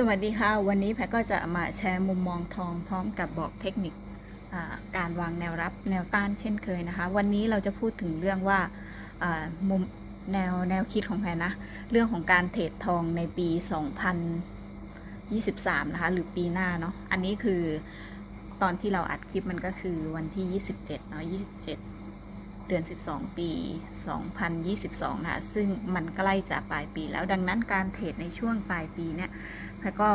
สวัสดีค่ะ วันนี้แพทก็จะมาแชร์มุมมองทองพร้อมกับบอกเทคนิคการวางแนวรับแนวต้านเช่นเคยนะคะ วันนี้เราจะพูดถึงเรื่องว่ามุมแนวแนวคิดของแพทนะ เรื่องของการเทรดทองในปี 2023 นะคะ หรือปีหน้าเนาะอันนี้คือตอนที่เราอัดคลิปมันก็คือวันที่ 27 เนาะ 27 เดือน 12 ปี 2022นะคะซึ่งมันใกล้จะปลายปีแล้วดังนั้นการเทรดในช่วงปลายปีเนี่ย แล้วก็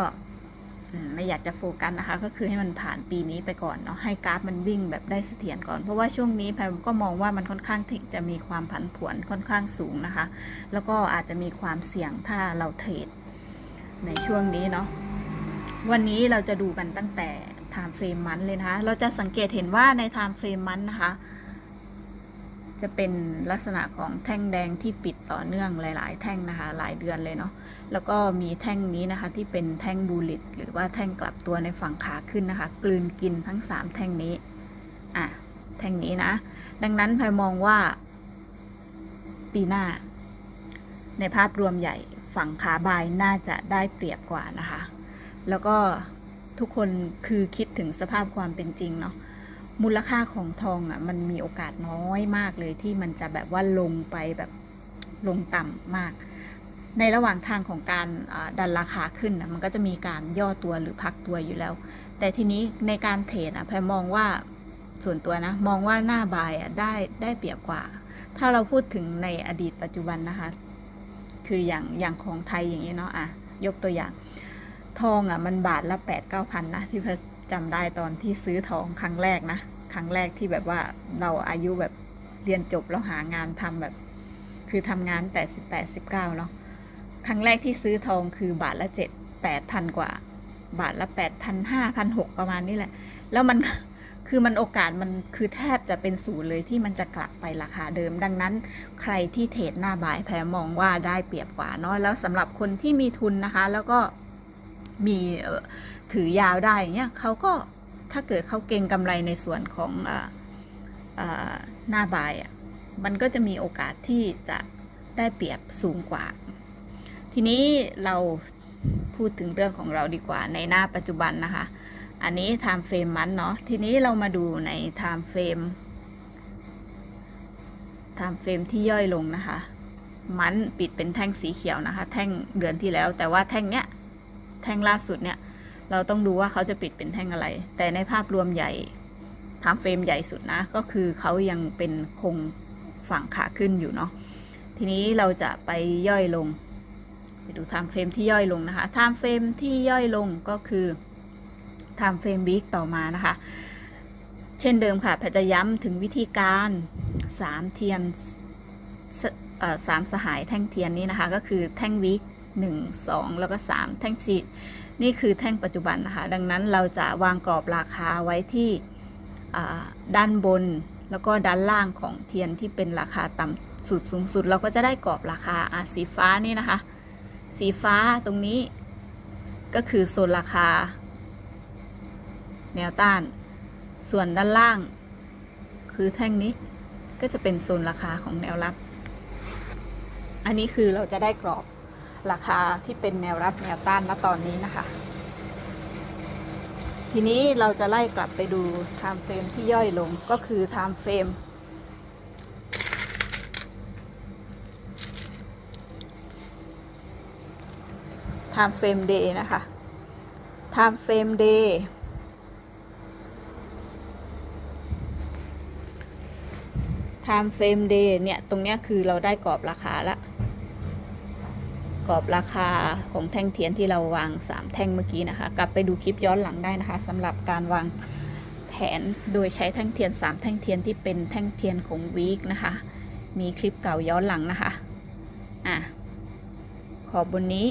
ไม่อยากจะโฟกัสนะคะ ก็คือให้มันผ่านปีนี้ไปก่อนเนาะให้กราฟมันวิ่งแบบได้เสถียรก่อน เพราะว่าช่วงนี้แพมก็มองว่ามันค่อนข้างจะมีความผันผวนค่อนข้างสูงนะคะ แล้วก็อาจจะมีความเสี่ยงถ้าเราเทรดในช่วงนี้เนาะวันนี้เราจะดูกันตั้งแต่ time frame มันเลยนะคะ เราจะสังเกตเห็นว่าใน time frame มันนะคะ จะเป็นลักษณะของแท่งแดงที่ปิดต่อเนื่องหลาย ๆ แท่งนะคะ หลายเดือนเลยเนาะ แล้วก็มีแท่งนี้นะคะที่เป็นแท่งบูลลิตหรือว่าแท่งกลับตัวในฝั่งขาขึ้นนะคะ กลืนกินทั้ง 3 แท่งนี้อะแท่งนี้นะ ดังนั้นพายมองว่า ปีหน้า ในภาพรวมใหญ่ฝั่งขาบายน่าจะได้เปรียบกว่านะคะ แล้วก็ทุกคนคือคิดถึงสภาพความเป็นจริงเนาะมูลค่าของทองอะมันมีโอกาสน้อยมากเลยที่มันจะแบบว่าลงไปแบบลงต่ำมาก ในระหว่างทางของการดันราคาขึ้นนะมันก็จะมีการย่อตัวหรือพักตัวอยู่แล้ว แต่ทีนี้ในการเทรดอะแพรมองว่าส่วนตัวนะ มองว่าหน้าบายอะได้ได้เปรียบกว่า ถ้าเราพูดถึงในอดีตปัจจุบันนะคะ คืออย่างอย่างของไทยอย่างนี้เนาะอะยกตัวอย่าง ทองอะมันบาทละแปดเก้าพันนะที่พรจำได้ตอนที่ซื้อทองครั้งแรกนะครั้งแรกที่แบบว่าเราอายุแบบเรียนจบแล้วหางานทำแบบ คือทำงานแต่สิบแปดสิบเก้าเนาะ ครั้งแรกที่ซื้อทองคือบาทละเจ็ดแปดพันกว่า บาทละแปดพันห้าพันหกประมาณนี้แหละ แล้วมันคือมันโอกาสมันคือแทบจะเป็นศูนย์เลยที่มันจะกลับไปราคาเดิม ดังนั้น ใครที่เทรดหน้าบ่ายแพรมองว่าได้เปรียบกว่าเนาะแล้วสำหรับคนที่มีทุนนะคะ แล้วก็มีถือยาวได้เงี้ยเขาก็ถ้าเกิดเขาเก่งกำไรในส่วนของออหน้าบ่ายอะมันก็จะมีโอกาสที่จะได้เปรียบสูงกว่า ทีนี้เราพูดถึงเรื่องของเราดีกว่าในหน้าปัจจุบันนะคะ อันนี้ time frame มันเนาะทีนี้เรามาดูใน time frame time frame ที่ย่อยลงนะคะ มันปิดเป็นแท่งสีเขียวนะคะ แท่งเดือนที่แล้ว แต่ว่าแท่งเนี้ยแท่งล่าสุดเนี่ยเราต้องดูว่าเขาจะปิดเป็นแท่งอะไร แต่ในภาพรวมใหญ่ time frame ใหญ่สุดนะ ก็คือเขายังเป็นคงฝั่งขาขึ้นอยู่เนาะ ทีนี้เราจะไปย่อยลง ไปดู time frame ที่ย่อยลงนะคะ time frame ที่ย่อยลงก็คือ time frame week ต่อมานะคะ เช่นเดิมค่ะแพทจะย้ำถึงวิธีการ3เทียนสเอ่อสามสหายแท่งเทียนนี้นะคะ ก็คือแท่งวีคหนึ่งสองแล้วก็3แท่งสีนี่คือแท่งปัจจุบันนะคะ ดังนั้นเราจะวางกรอบราคาไว้ที่ด้านบนแล้วก็ด้านล่างของเทียนที่เป็นราคาต่ำสุดสูงสุด เราก็จะได้กรอบราคาสีฟ้านี่นะคะ สีฟ้าตรงนี้ ก็คือโซนราคา แนวต้าน ส่วนด้านล่าง คือแท่งนี้ก็จะเป็นโซนราคาของแนวรับ อันนี้คือเราจะได้กรอบราคาที่เป็นแนวรับแนวต้านณตอนนี้นะคะ ทีนี้เราจะไล่กลับไปดู time frame ที่ย่อยลงก็คือ time frame time frame day นะคะ time frame day time frame day เนี่ย ตรงเนี้ยคือเราได้กรอบราคาละ กรอบราคาของแท่งเทียนที่เราวาง 3 แท่งเมื่อกี้นะคะ กลับไปดูคลิปย้อนหลังได้นะคะสำหรับการวางแผนโดยใช้แท่งเทียน 3 แท่งเทียนที่เป็นแท่งเทียนของวีคนะคะ มีคลิปเก่าย้อนหลังนะคะ อะ ขอบบนนี้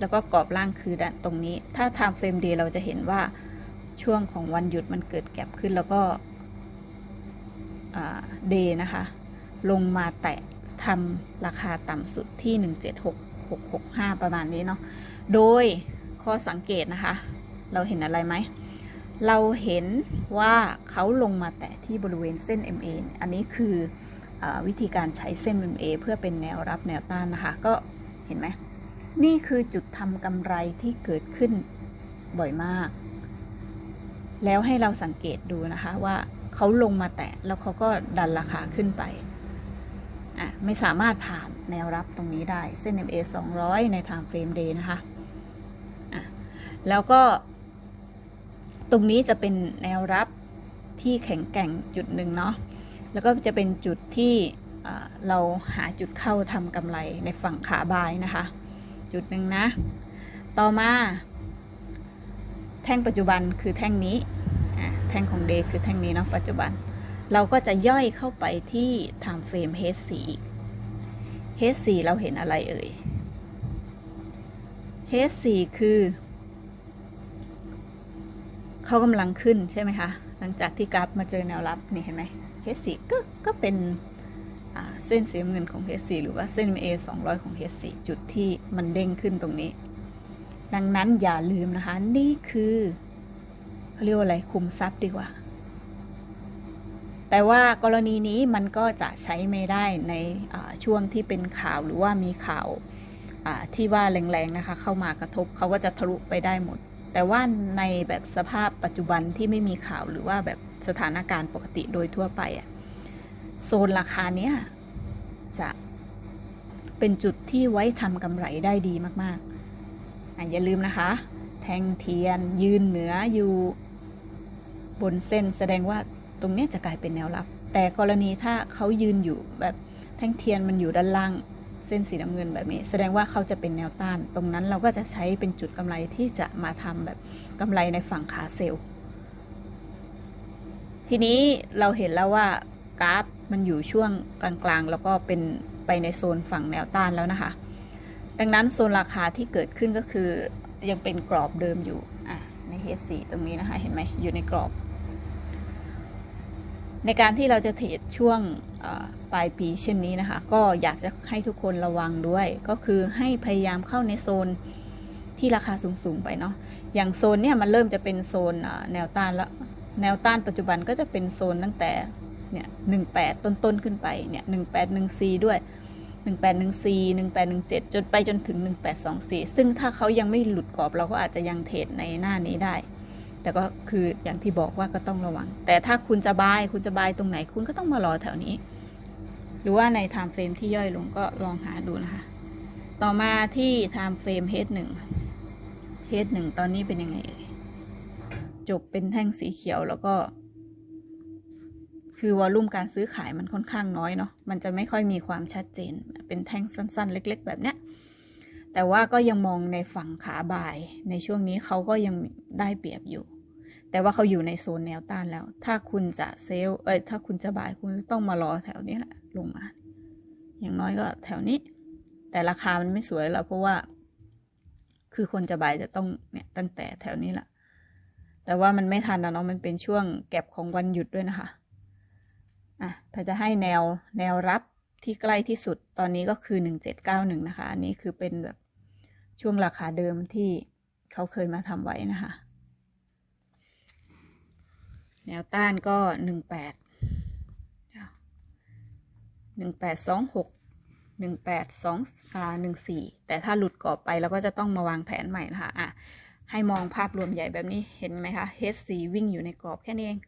แล้วก็กรอบล่างคือด้านตรงนี้ ถ้า time frame day เราจะเห็นว่าช่วงของวันหยุดมันเกิดแก็บขึ้นแล้วก็เดย์นะคะ ลงมาแตะทำราคาต่ำสุดที่ 176665 ประมาณนี้เนาะ โดยข้อสังเกตนะคะ เราเห็นอะไรไหม เราเห็นว่าเขาลงมาแตะที่บริเวณเส้น MA อันนี้คืออวิธีการใช้เส้น MA เพื่อเป็นแนวรับแนวต้านนะคะ ก็เห็นไหม นี่คือจุดทำกำไรที่เกิดขึ้นบ่อยมาก แล้วให้เราสังเกตดูนะคะว่าเขาลงมาแตะแล้วเขาก็ดันราคาขึ้นไปอะไม่สามารถผ่านแนวรับตรงนี้ได้ เส้น MA 200 ใน time frame day นะคะอะแล้วก็ ตรงนี้จะเป็นแนวรับที่แข็งแกร่งจุดหนึ่งเนาะแล้วก็จะเป็นจุดที่เราหาจุดเข้าทำกำไรในฝั่งขาบายนะคะ จุดหนึ่งนะ ต่อมาแท่งปัจจุบันคือแท่งนี้แท่งของเดย์คือแท่งนี้เนาะปัจจุบัน เราก็จะย่อยเข้าไปที่ time frame H4 อีก H4 เราเห็นอะไรเอ่ย H4 คือเขากำลังขึ้นใช่ไหมคะ หลังจากที่กราฟมาเจอแนวรับนี่เห็นไหม H4 ก็ก็เป็น เส้นสีน้ำเงินของ H4 หรือว่าเส้น MA 200 ของ H4 จุดที่มันเด้งขึ้นตรงนี้ ดังนั้นอย่าลืมนะคะ นี่คือเขาเรียกว่าอะไรคุมทรัพย์ดีกว่า แต่ว่ากรณีนี้มันก็จะใช้ไม่ได้ในช่วงที่เป็นข่าวหรือว่ามีข่าวที่ว่าแรงๆนะคะ เข้ามากระทบเขาก็จะทะลุไปได้หมด แต่ว่าในแบบสภาพปัจจุบันที่ไม่มีข่าวหรือว่าแบบสถานการณ์ปกติโดยทั่วไปอะ โซนราคาเนี้ยจะเป็นจุดที่ไว้ทำกำไรได้ดีมากๆออย่าลืมนะคะ แทงเทียนยืนเหนืออยู่บนเส้นแสดงว่าตรงนี้จะกลายเป็นแนวรับ แต่กรณีถ้าเขายืนอยู่แบบแท่งเทียนมันอยู่ด้านล่างเส้นสีน้ำเงินแบบนี้ แสดงว่าเขาจะเป็นแนวต้าน ตรงนั้นเราก็จะใช้เป็นจุดกำไรที่จะมาทำแบบกำไรในฝั่งขาเซลล์ทีนี้เราเห็นแล้วว่ากราฟ มันอยู่ช่วงกลางๆ แล้วก็เป็นไปในโซนฝั่งแนวต้านแล้วนะคะ ดังนั้นโซนราคาที่เกิดขึ้นก็คือยังเป็นกรอบเดิมอยู่อะในเฮสีตรงนี้นะคะ เห็นไหมอยู่ในกรอบ ในการที่เราจะเทรดช่วงปลายปีเช่นนี้นะคะ ก็อยากจะให้ทุกคนระวังด้วย ก็คือให้พยายามเข้าในโซนที่ราคาสูงๆไปเนาะอย่างโซนเนี่ยมันเริ่มจะเป็นโซนแนวต้านแล้ว แนวต้านปัจจุบันก็จะเป็นโซนตั้งแต่ เนี่ยหนึ่งแปดต้นๆขึ้นไปเนี่ยหนึ่งแปดหนึ่งซีด้วยหนึ่งแปดหนึ่งซีหนึ่งแปดหนึ่งเจ็ดจนไปจนถึงหนึ่งแปดสองสี่ซึ่งถ้าเขายังไม่หลุดกรอบเราก็อาจจะยังเทรดในหน้านี้ได้ แต่ก็คืออย่างที่บอกว่าก็ต้องระวัง แต่ถ้าคุณจะบายคุณจะบายตรงไหนคุณก็ต้องมารอแถวนี้ หรือว่าใน time frame ที่ย่อยลงก็ลองหาดูนะคะ ต่อมาที่ time frame H1 H1 ตอนนี้เป็นยังไงจบเป็นแท่งสีเขียวแล้วก็ คือวอลลุ่มการซื้อขายมันค่อนข้างน้อยเนาะ มันจะไม่ค่อยมีความชัดเจน เป็นแท่งสั้นๆ เล็ก ๆ แบบเนี้ย แต่ว่าก็ยังมองในฝั่งขาบ่าย ในช่วงนี้เขาก็ยังได้เปรียบอยู่ แต่ว่าเขาอยู่ในโซนแนวต้านแล้ว ถ้าคุณจะเซลล์เอ้ย ถ้าคุณจะบ่ายคุณต้องมารอแถวนี้แหละลงมา อย่างน้อยก็แถวนี้ แต่ราคามันไม่สวยแล้วเพราะว่า คือคนจะบ่ายจะต้องเนี่ยตั้งแต่แถวนี้แหละแต่ว่ามันไม่ทันนะเนาะ มันเป็นช่วงแก็บของวันหยุดด้วยนะคะ อะถ้าจะให้แนวแนวรับที่ใกล้ที่สุดตอนนี้ก็คือ 1791 นะคะ อันนี้คือเป็นแบบช่วงราคาเดิมที่เขาเคยมาทำไว้นะคะ แนวต้านก็ 18 1826 18 2อ่า14 แต่ถ้าหลุดกรอบไปเราก็จะต้องมาวางแผนใหม่นะคะอะให้มองภาพรวมใหญ่แบบนี้เห็นไหมคะ H4 วิ่งอยู่ในกรอบแค่นี้เอง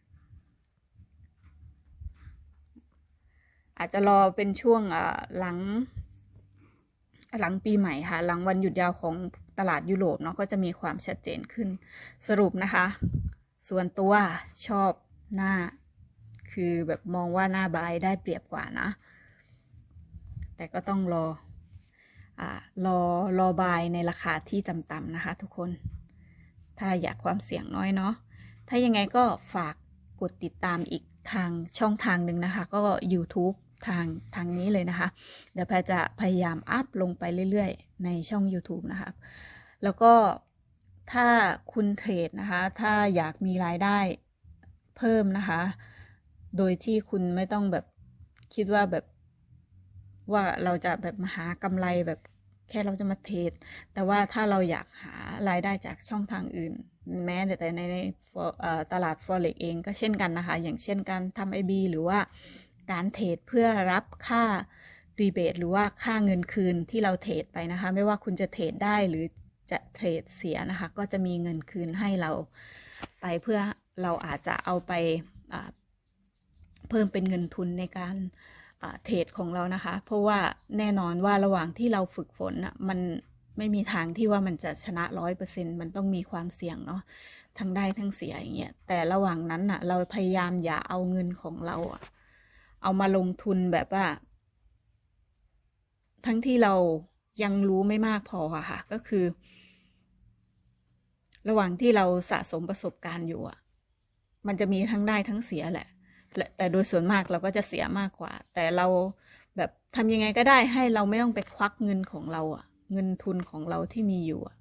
อาจจะรอเป็นช่วงหลัง หลังปีใหม่ค่ะ หลังวันหยุดยาวของตลาดยุโรปเนาะก็จะมีความชัดเจนขึ้นสรุปนะคะ ส่วนตัวชอบหน้า คือแบบมองว่าหน้าบายได้เปรียบกว่านะ แต่ก็ต้องรออรอรอบายในราคาที่ต่ำๆนะคะ ทุกคนถ้าอยากความเสี่ยงน้อยเนาะถ้ายังไงก็ฝากกดติดตามอีกทางช่องทางหนึ่งนะคะ ก็ YouTube ทางทางนี้เลยนะคะ เดี๋ยวแพรจะพยายามอัพลงไปเรื่อยๆ ในช่อง YouTube นะคะแล้วก็ถ้าคุณเทรดนะคะ ถ้าอยากมีรายได้เพิ่มนะคะ โดยที่คุณไม่ต้องแบบคิดว่าแบบว่าเราจะแบบมาหากำไรแบบแค่เราจะมาเทรด แต่ว่าถ้าเราอยากหารายได้จากช่องทางอื่น แม้แต่ในในเอ่อตลาด forex เองก็เช่นกันนะคะ อย่างเช่นการทำ IB หรือว่า การเทรดเพื่อรับค่ารีเบทหรือว่าค่าเงินคืนที่เราเทรดไปนะคะ ไม่ว่าคุณจะเทรดได้หรือจะเทรดเสียนะคะ ก็จะมีเงินคืนให้เราไปเพื่อเราอาจจะเอาไปเพิ่มเป็นเงินทุนในการเทรดของเรานะคะ เพราะว่าแน่นอนว่าระหว่างที่เราฝึกฝนอะมันไม่มีทางที่ว่ามันจะชนะร้อยเปอร์เซ็นมันต้องมีความเสี่ยงเนาะทั้งได้ทั้งเสียอย่างเงี้ยแต่ระหว่างนั้นอะเราพยายามอย่าเอาเงินของเราอะ เอามาลงทุนแบบว่า ทั้งที่เรายังรู้ไม่มากพอค่ะ ก็คือ ระหว่างที่เราสะสมประสบการณ์อยู่อะมันจะมีทั้งได้ทั้งเสียแหละ แต่โดยส่วนมากเราก็จะเสียมากกว่า แต่เราแบบทำยังไงก็ได้ให้เราไม่ต้องไปควักเงินของเราอะเงินทุนของเราที่มีอยู่อะ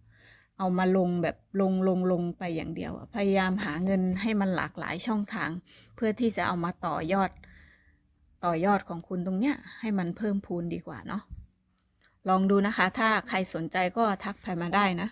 เอามาลงแบบลงลงลงไปอย่างเดียว พยายามหาเงินให้มันหลากหลายช่องทาง เพื่อที่จะเอามาต่อยอด ต่อยอดของคุณตรงเนี้ยให้มันเพิ่มพูนดีกว่าเนาะลองดูนะคะ ถ้าใครสนใจก็ทักไปมาได้นะ